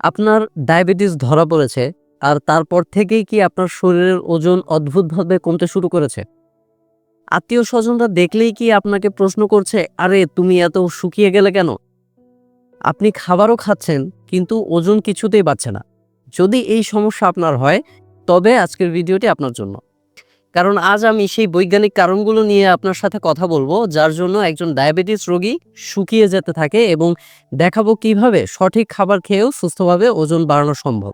আপনার ডায়াবেটিস ধরা পড়েছে আর তারপর থেকেই কি আপনার শরীরের ওজন অদ্ভুতভাবে কমতে শুরু করেছে? আত্মীয় স্বজনরা দেখলেই কি আপনাকে প্রশ্ন করছে, আরে, তুমি এত শুকিয়ে গেলে কেন? আপনি খাবারও খাচ্ছেন, কিন্তু ওজন কিছুতেই বাড়ছে না। যদি এই সমস্যা আপনার হয়, তবে আজকের ভিডিওটি আপনার জন্য। কারণ আজ আমি সেই বৈজ্ঞানিক কারণগুলো নিয়ে আপনার সাথে কথা বলব, যার জন্য একজন ডায়াবেটিস রোগী শুকিয়ে যেতে থাকে এবং দেখাবো কীভাবে সঠিক খাবার খেয়েও সুস্থভাবে ওজন বাড়ানো সম্ভব।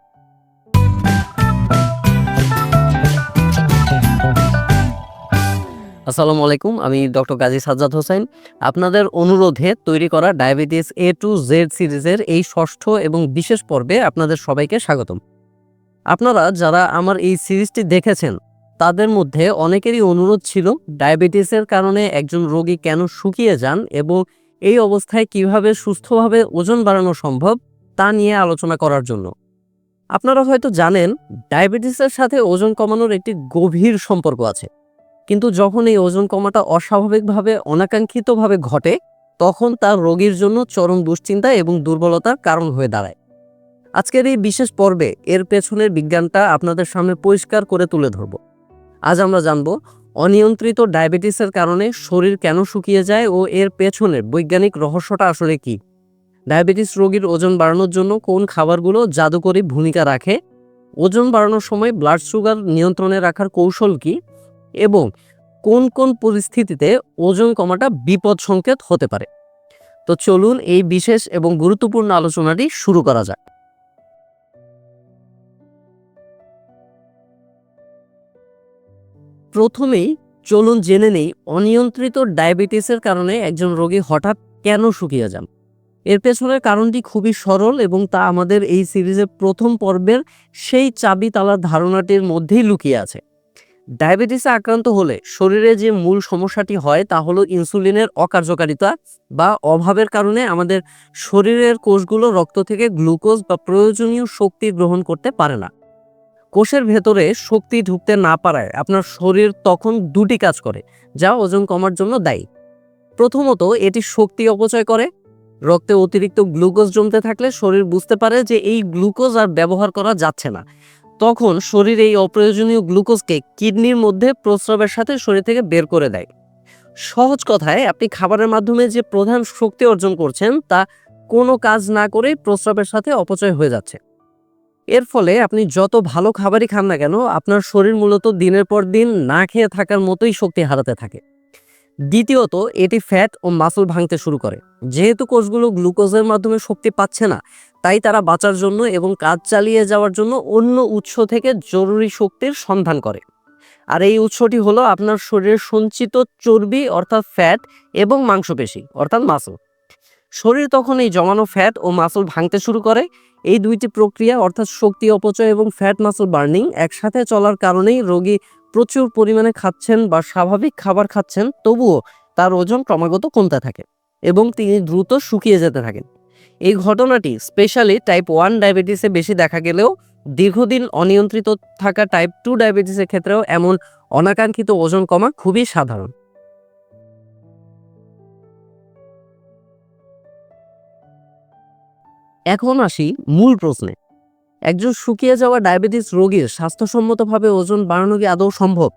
আসসালামু আলাইকুম, আমি ডক্টর গাজী সাজ্জাদ হোসেন। আপনাদের অনুরোধে তৈরি করা ডায়াবেটিস এ টু জেড সিরিজের এই ষষ্ঠ এবং বিশেষ পর্বে আপনাদের সবাইকে স্বাগতম। আপনারা যারা আমার এই সিরিজটি দেখেছেন তাদের মধ্যে অনেকেরই অনুরোধ ছিল ডায়াবেটিসের কারণে একজন রোগী কেন শুকিয়ে যান এবং এই অবস্থায় কীভাবে সুস্থভাবে ওজন বাড়ানো সম্ভব তা নিয়ে আলোচনা করার জন্য। আপনারা হয়তো জানেন, ডায়াবেটিসের সাথে ওজন কমানোর একটি গভীর সম্পর্ক আছে। কিন্তু যখন এই ওজন কমাটা অস্বাভাবিকভাবে অনাকাঙ্ক্ষিতভাবে ঘটে, তখন তার রোগীর জন্য চরম দুশ্চিন্তা এবং দুর্বলতার কারণ হয়ে দাঁড়ায়। আজকের এই বিশেষ পর্বে এর পেছনের বিজ্ঞানটা আপনাদের সামনে পরিষ্কার করে তুলে ধরব। আজ আমরা জানব অনিয়ন্ত্রিত ডায়াবেটিসের কারণে শরীর কেন শুকিয়ে যায় ও এর পেছনের বৈজ্ঞানিক রহস্যটা আসলে কি? ডায়াবেটিস রোগীর ওজন বাড়ানোর জন্য কোন খাবারগুলো জাদুকরী ভূমিকা রাখে? ওজন বাড়ানোর সময় ব্লাড সুগার নিয়ন্ত্রণে রাখার কৌশল কি? এবং কোন কোন পরিস্থিতিতে ওজন কমাটা বিপদ সংকেত হতে পারে? তো চলুন এই বিশেষ এবং গুরুত্বপূর্ণ আলোচনাটি শুরু করা যাক। প্রথমেই চলুন জেনে নেই অনিয়ন্ত্রিত ডায়াবেটিসের কারণে একজন রোগী হঠাৎ কেন শুকিয়ে যান। এর পেছনের কারণটি খুবই সরল এবং তা আমাদের এই সিরিজের প্রথম পর্বের সেই চাবি তালার ধারণাটির মধ্যেই লুকিয়ে আছে। ডায়াবেটিসে আক্রান্ত হলে শরীরে যে মূল সমস্যাটি হয় তা হলো ইনসুলিনের অকার্যকারিতা বা অভাবের কারণে আমাদের শরীরের কোষগুলো রক্ত থেকে গ্লুকোজ বা প্রয়োজনীয় শক্তি গ্রহণ করতে পারে না। কোষের ভেতরে শক্তি ঢুকতে না পারায় আপনার শরীর তখন দুটি কাজ করে, যা ওজন কমার জন্য দায়ী। প্রথমত, এটি শক্তি অপচয় করে। রক্তে অতিরিক্ত গ্লুকোজ জমতে থাকলে শরীর বুঝতে পারে যে এই গ্লুকোজ আর ব্যবহার করা যাচ্ছে না। তখন শরীর এই অপ্রয়োজনীয় গ্লুকোজকে কিডনির মধ্যে প্রস্রাবের সাথে শরীর থেকে বের করে দেয়। সহজ কথায়, আপনি খাবারের মাধ্যমে যে প্রধান শক্তি অর্জন করছেন, তা কোনো কাজ না করেই প্রস্রাবের সাথে অপচয় হয়ে যাচ্ছে। এর ফলে আপনি যত ভালো খাবারই খান না কেন, আপনার শরীর মূলত দিনের পর দিন না খেয়ে থাকার মতোই শক্তি হারাতে থাকে। দ্বিতীয়ত, এটি ফ্যাট ও মাসল ভাঙতে শুরু করে। যেহেতু কোষগুলো গ্লুকোজের মাধ্যমে শক্তি পাচ্ছে না, তাই তারা বাঁচার জন্য এবং কাজ চালিয়ে যাওয়ার জন্য অন্য উৎস থেকে জরুরি শক্তির সন্ধান করে। আর এই উৎসটি হলো আপনার শরীরের সঞ্চিত চর্বি, অর্থাৎ ফ্যাট এবং মাংসপেশি, অর্থাৎ মাসল শরীর তখন এই জমানো ফ্যাট ও মাসল ভাঙতে শুরু করে। এই দুইটি প্রক্রিয়া অর্থাৎ শক্তি অপচয় এবং ফ্যাট মাসল বার্নিং একসাথে চলার কারণেই রোগী প্রচুর পরিমাণে খাচ্ছেন বা স্বাভাবিক খাবার খাচ্ছেন, তবুও তার ওজন ক্রমাগত কমতে থাকে এবং তিনি দ্রুত শুকিয়ে যেতে থাকেন। এই ঘটনাটি স্পেশালি টাইপ ওয়ান ডায়াবেটিসে বেশি দেখা গেলেও দীর্ঘদিন অনিয়ন্ত্রিত থাকা টাইপ টু ডায়াবেটিসের ক্ষেত্রেও এমন অনাকাঙ্ক্ষিত ওজন কমা খুবই সাধারণ। এখন আসি মূল প্রশ্নে। একজন শুকিয়ে যাওয়া ডায়াবেটিস রোগীর স্বাস্থ্যসম্মতভাবে ওজন বাড়ানো কি আদৌ সম্ভব?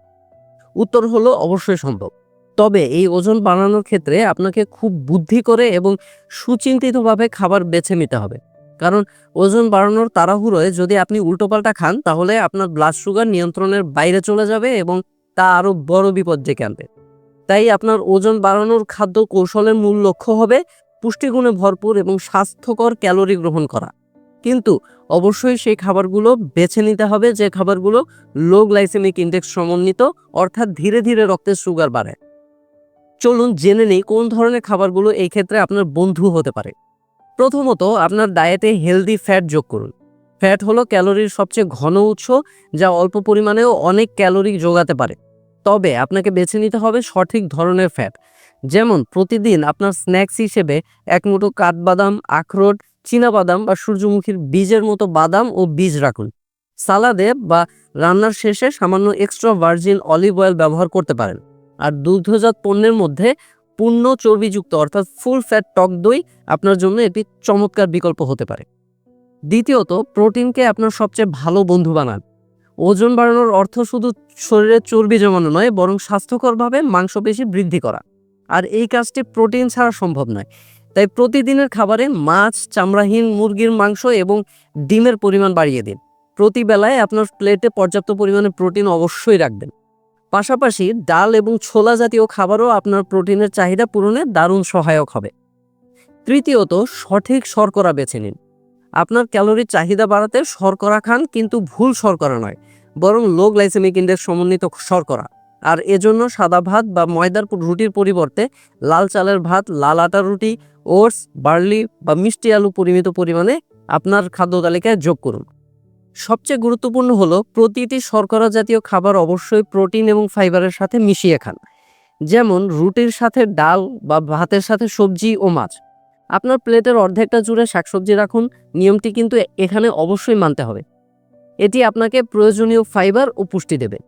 উত্তর হলো, অবশ্যই সম্ভব। তবে এই ওজন বাড়ানোর ক্ষেত্রে আপনাকে খুব বুদ্ধি করে এবং সুচিন্তিতভাবে খাবার বেছে নিতে হবে। কারণ ওজন বাড়ানোর তাড়াহুড়োয় যদি আপনি উল্টোপাল্টা খান, তাহলে আপনার ব্লাড সুগার নিয়ন্ত্রণের বাইরে চলে যাবে এবং তা আরও বড় বিপদ ডেকে আনবে। তাই আপনার ওজন বাড়ানোর খাদ্য কৌশলের মূল লক্ষ্য হবে পুষ্টিগুণে ভরপুর এবং স্বাস্থ্যকর ক্যালোরি গ্রহণ করা। কিন্তু অবশ্যই সেই খাবারগুলো বেছে নিতে হবে, যে খাবারগুলো লো গ্লাইসেমিক ইন্ডেক্স সমন্বিত, অর্থাৎ ধীরে ধীরে রক্তের সুগার বাড়ে। চলুন জেনে নেই কোন ধরনের খাবারগুলো এই ক্ষেত্রে আপনার বন্ধু হতে পারে। প্রথমত আপনার ডায়েটে হেলদি ফ্যাট যোগ করুন। ফ্যাট হলো ক্যালোরির সবচেয়ে ঘন উৎস, যা অল্প পরিমাণেও অনেক ক্যালোরি যোগাতে পারে। তবে আপনাকে বেছে নিতে হবে সঠিক ধরনের ফ্যাট যেমন প্রতিদিন আপনার স্ন্যাক্স হিসেবে এক মুঠো কাঠবাদাম, আখরোট বাদাম বা সূর্যমুখীর বীজের মতো বাদাম ও বীজ রাখুন। সালাদে বা রান্নার শেষে সামান্য এক্সট্রা ভার্জিন অলিভ অয়েল ব্যবহার করতে পারেন। আর দুগ্ধজাত পণ্যের মধ্যে পূর্ণ চর্বিযুক্ত অর্থাৎ ফুল ফ্যাট টক দই আপনার জন্য একটি চমৎকার বিকল্প হতে পারে। দ্বিতীয়ত, প্রোটিনকে আপনার সবচেয়ে ভালো বন্ধু বানান। ওজন বাড়ানোর অর্থ শুধু শরীরে চর্বি জমানো নয়, বরং স্বাস্থ্যকরভাবে মাংসপেশি বৃদ্ধি করা। আর এই কাজটি প্রোটিন ছাড়া সম্ভব নয়। তাই প্রতিদিনের খাবারে মাছ, চামড়াহীন মুরগির মাংস এবং ডিমের পরিমাণ বাড়িয়ে দিন। প্রতি বেলায় আপনার প্লেটে পর্যাপ্ত পরিমাণে প্রোটিন অবশ্যই রাখবেন। পাশাপাশি ডাল এবং ছোলা জাতীয় খাবারও আপনার প্রোটিনের চাহিদা পূরণে দারুণ সহায়ক হবে। তৃতীয়ত, সঠিক শর্করা বেছে নিন। আপনার ক্যালোরির চাহিদা বাড়াতে শর্করা খান কিন্তু ভুল শর্করা নয়, বরং লো গ্লাইসেমিক ইন্ডেক্স সমন্বিত শর্করা। আর এজন্য সাদা ভাত বা ময়দার রুটির পরিবর্তে লাল চালের ভাত, লাল আটার রুটি, ওটস, বার্লি বা মিষ্টি আলু পরিমিত পরিমাণে আপনার খাদ্য তালিকায় যোগ করুন। সবচেয়ে গুরুত্বপূর্ণ হলো প্রতিটি শর্করা জাতীয় খাবার অবশ্যই প্রোটিন এবং ফাইবারের সাথে মিশিয়ে খান। যেমন রুটির সাথে ডাল বা ভাতের সাথে সবজি ও মাছ। আপনার প্লেটের অর্ধেকটা জুড়ে শাকসবজি রাখুন, নিয়মটি কিন্তু এখানে অবশ্যই মানতে হবে। এটি আপনাকে প্রয়োজনীয় ফাইবার ও পুষ্টি দেবে।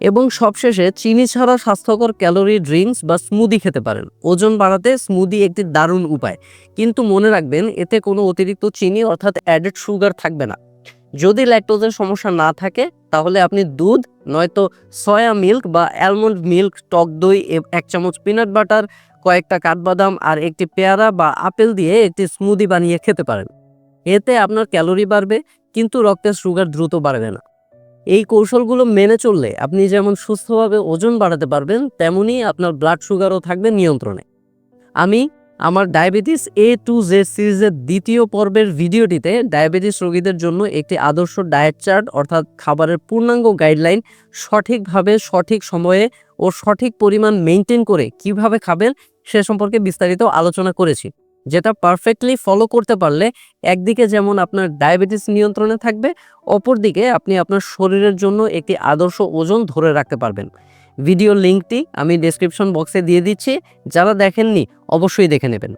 এবং সবশেষে চিনি ছাড়া স্বাস্থ্যকর ক্যালোরি ড্রিঙ্কস বা স্মুদি খেতে পারেন। ওজন বাড়াতে স্মুদি একটি দারুণ উপায়। কিন্তু মনে রাখবেন, এতে কোনো অতিরিক্ত চিনি অর্থাৎ অ্যাডেড সুগার থাকবে না। যদি ল্যাকটোজের সমস্যা না থাকে, তাহলে আপনি দুধ, নয়তো সয়া মিল্ক বা অ্যালমন্ড মিল্ক টক দই এক চামচ পিনাট বাটার কয়েকটা কাঠবাদাম আর একটি পেয়ারা বা আপেল দিয়ে একটি স্মুদি বানিয়ে খেতে পারেন। এতে আপনার ক্যালোরি বাড়বে, কিন্তু রক্তের সুগার দ্রুত বাড়বে না। এই কৌশলগুলো মেনে চললে আপনি যেমন সুস্থভাবে ওজন বাড়াতে পারবেন, তেমনি আপনার ব্লাড সুগারও থাকবে নিয়ন্ত্রণে। আমি আমার ডায়াবেটিস এ টু জে সিরিজের দ্বিতীয় পর্বের ভিডিওটিতে ডায়াবেটিস রোগীদের জন্য একটি আদর্শ ডায়েট চার্ট অর্থাৎ খাবারের পূর্ণাঙ্গ গাইডলাইন সঠিকভাবে, সঠিক সময়ে ও সঠিক পরিমাণ মেনটেন করে কীভাবে খাবেন সে সম্পর্কে বিস্তারিত আলোচনা করেছি। যেটা পারফেক্টলি ফলো করতে পারলে একদিকে যেমন আপনার ডায়াবেটিস নিয়ন্ত্রণে থাকবে, অপরদিকে আপনি আপনার শরীরের জন্য একটি আদর্শ ওজন ধরে রাখতে পারবেন। ভিডিও লিঙ্কটি আমি ডেসক্রিপশন বক্সে দিয়ে দিচ্ছি, যারা দেখেননি অবশ্যই দেখে নেবেন।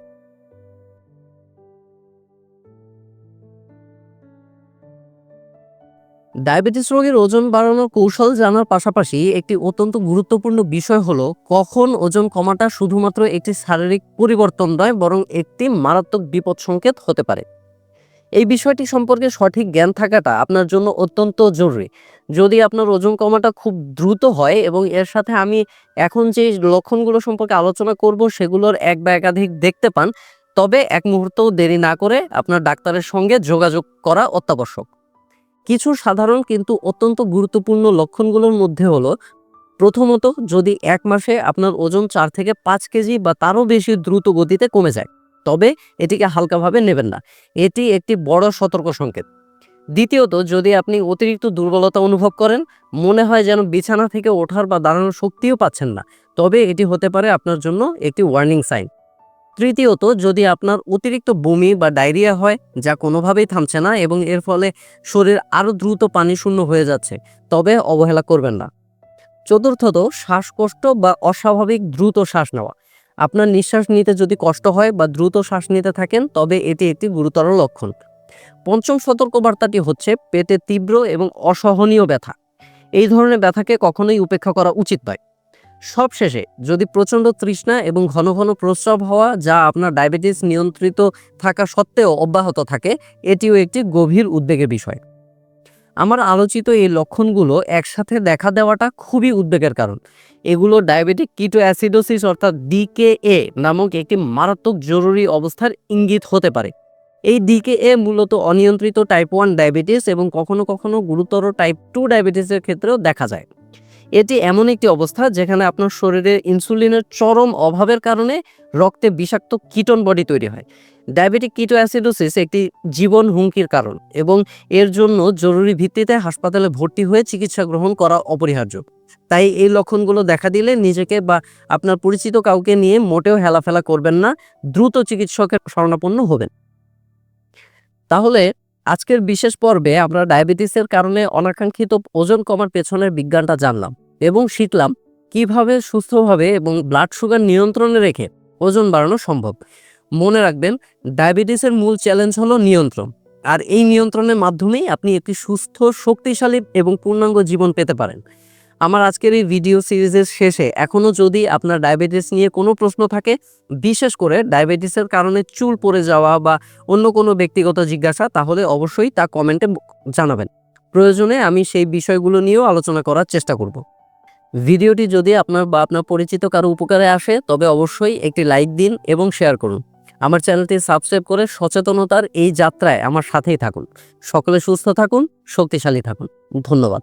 ডায়াবেটিস রোগীর ওজন বাড়ানোর কৌশল জানার পাশাপাশি একটি অত্যন্ত গুরুত্বপূর্ণ বিষয় হলো, কখন ওজন কমাটা শুধুমাত্র একটি শারীরিক পরিবর্তন নয়, বরং একটি মারাত্মক বিপদ সংকেত হতে পারে। এই বিষয়টি সম্পর্কে সঠিক জ্ঞান থাকাটা আপনার জন্য অত্যন্ত জরুরি। যদি আপনার ওজন কমাটা খুব দ্রুত হয় এবং এর সাথে আমি এখন যে লক্ষণগুলো সম্পর্কে আলোচনা করব, সেগুলোর এক বা একাধিক দেখতে পান, তবে এক মুহূর্তও দেরি না করে আপনার ডাক্তারের সঙ্গে যোগাযোগ করা অত্যাবশ্যক। কিছু সাধারণ কিন্তু অত্যন্ত গুরুত্বপূর্ণ লক্ষণগুলোর মধ্যে হলো, প্রথমত যদি এক মাসে আপনার ওজন চার থেকে পাঁচ কেজি বা তারও বেশি দ্রুত গতিতে কমে যায়, তবে এটিকে হালকাভাবে নেবেন না। এটি একটি বড় সতর্ক সংকেত। দ্বিতীয়ত, যদি আপনি অতিরিক্ত দুর্বলতা অনুভব করেন, মনে হয় যেন বিছানা থেকে ওঠার বা দাঁড়ানোর শক্তিও পাচ্ছেন না, তবে এটি হতে পারে আপনার জন্য একটি ওয়ার্নিং সাইন তৃতীয়ত, যদি আপনার অতিরিক্ত বমি বা ডায়রিয়া হয়, যা কোনোভাবেই থামছে না এবং এর ফলে শরীর আরও দ্রুত পানি শূন্য হয়ে যাচ্ছে, তবে অবহেলা করবেন না। চতুর্থত, শ্বাসকষ্ট বা অস্বাভাবিক দ্রুত শ্বাস নেওয়া। আপনার নিঃশ্বাস নিতে যদি কষ্ট হয় বা দ্রুত শ্বাস নিতে থাকেন, তবে এটি একটি গুরুতর লক্ষণ। পঞ্চম সতর্কবার্তাটি হচ্ছে, পেটে তীব্র এবং অসহনীয় ব্যথা। এই ধরনের ব্যথাকে কখনোই উপেক্ষা করা উচিত নয়। সবশেষে যদি প্রচণ্ড তৃষ্ণা এবং ঘন ঘন প্রস্রাব হওয়া যা আপনার ডায়াবেটিস নিয়ন্ত্রিত থাকা সত্ত্বেও অব্যাহত থাকে, এটিও একটি গভীর উদ্বেগের বিষয়। আমার আলোচিত এই লক্ষণগুলো একসাথে দেখা দেওয়াটা খুবই উদ্বেগের কারণ। এগুলো ডায়াবেটিক কিটো অ্যাসিডোসিস অর্থাৎ ডিকেএ নামক একটি মারাত্মক জরুরি অবস্থার ইঙ্গিত হতে পারে। এই ডিকেএ মূলত অনিয়ন্ত্রিত টাইপ ওয়ান ডায়াবেটিস এবং কখনো কখনো গুরুতর টাইপ টু ডায়াবেটিসের ক্ষেত্রেও দেখা যায়। এটি এমন একটি অবস্থা যেখানে আপনার শরীরে ইনসুলিনের চরম অভাবের কারণে রক্তে বিষাক্ত কিটন বডি তৈরি হয়। ডায়াবেটিক কিটো অ্যাসিডোসিস একটি জীবন হুমকির কারণ এবং এর জন্য জরুরি ভিত্তিতে হাসপাতালে ভর্তি হয়ে চিকিৎসা গ্রহণ করা অপরিহার্য। তাই এই লক্ষণগুলো দেখা দিলে নিজেকে বা আপনার পরিচিত কাউকে নিয়ে মোটেও হেলাফেলা করবেন না, দ্রুত চিকিৎসকের শরণাপন্ন হবেন। তাহলে আজকের বিশেষ পর্বে আমরা ডায়াবেটিসের কারণে অনাকাঙ্ক্ষিত ওজন কমার পেছনের বিজ্ঞানটা জানলাম এবং শিখলাম কীভাবে সুস্থভাবে এবং ব্লাড সুগার নিয়ন্ত্রণে রেখে ওজন বাড়ানো সম্ভব। মনে রাখবেন, ডায়াবেটিসের মূল চ্যালেঞ্জ হলো নিয়ন্ত্রণ। আর এই নিয়ন্ত্রণের মাধ্যমেই আপনি একটি সুস্থ, শক্তিশালী এবং পূর্ণাঙ্গ জীবন পেতে পারেন। আমার আজকের এই ভিডিও সিরিজের শেষে এখনও যদি আপনার ডায়াবেটিস নিয়ে কোনো প্রশ্ন থাকে, বিশেষ করে ডায়াবেটিসের কারণে চুল পড়ে যাওয়া বা অন্য কোনো ব্যক্তিগত জিজ্ঞাসা, তাহলে অবশ্যই তা কমেন্টে জানাবেন। প্রয়োজনে আমি সেই বিষয়গুলো নিয়েও আলোচনা করার চেষ্টা করব। ভিডিওটি যদি আপনার বা আপনার পরিচিত কারও উপকারে আসে, তবে অবশ্যই একটি লাইক দিন এবং শেয়ার করুন। আমার চ্যানেলটি সাবস্ক্রাইব করে সচেতনতার এই যাত্রায় আমার সাথেই থাকুন। সকলে সুস্থ থাকুন, শক্তিশালী থাকুন। ধন্যবাদ।